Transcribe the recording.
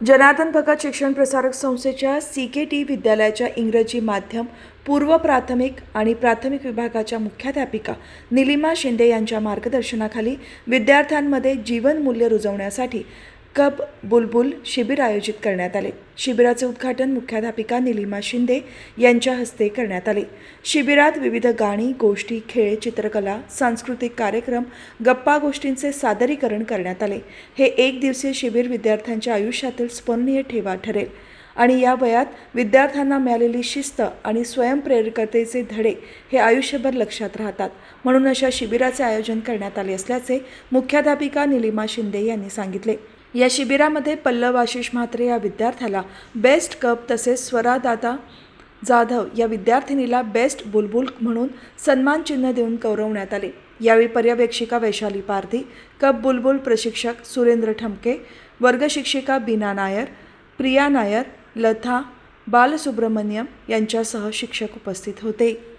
जनार्दन भगत शिक्षण प्रसारक संस्थेच्या सी के टी विद्यालयाच्या इंग्रजी माध्यम पूर्व प्राथमिक आणि प्राथमिक विभागाच्या मुख्याध्यापिका निलिमा शिंदे यांच्या मार्गदर्शनाखाली विद्यार्थ्यांमध्ये जीवनमूल्य रुजवण्यासाठी कब बुलबुल शिबिर आयोजित करण्यात आले. शिबिराचे उद्घाटन मुख्याध्यापिका निलिमा शिंदे यांच्या हस्ते करण्यात आले. शिबिरात विविध गाणी गोष्टी खेळ चित्रकला सांस्कृतिक कार्यक्रम गप्पा गोष्टींचे सादरीकरण करण्यात आले. हे एक दिवसीय शिबिर विद्यार्थ्यांच्या आयुष्यातील स्मरणीय ठेवा ठरेल. आणि या वयात विद्यार्थ्यांना मिळालेली शिस्त आणि स्वयंप्रेरकतेचे धडे हे आयुष्यभर लक्षात राहतात. म्हणून अशा शिबिराचे आयोजन करण्यात आले असल्याचे मुख्याध्यापिका निलिमा शिंदे यांनी सांगितले. या शिबिरामध्ये पल्लव आशिष म्हात्रे या विद्यार्थ्याला बेस्ट कप तसेच स्वरादादा जाधव या विद्यार्थिनीला बेस्ट बुलबुल म्हणून सन्मान चिन्ह देऊन गौरवण्यात आले. यावेळी पर्यवेक्षिका वैशाली पारधी कप बुलबुल प्रशिक्षक सुरेंद्र ठमके वर्गशिक्षिका बीना नायर प्रिया नायर लथा बालसुब्रमण्यम यांच्यासह शिक्षक उपस्थित होते.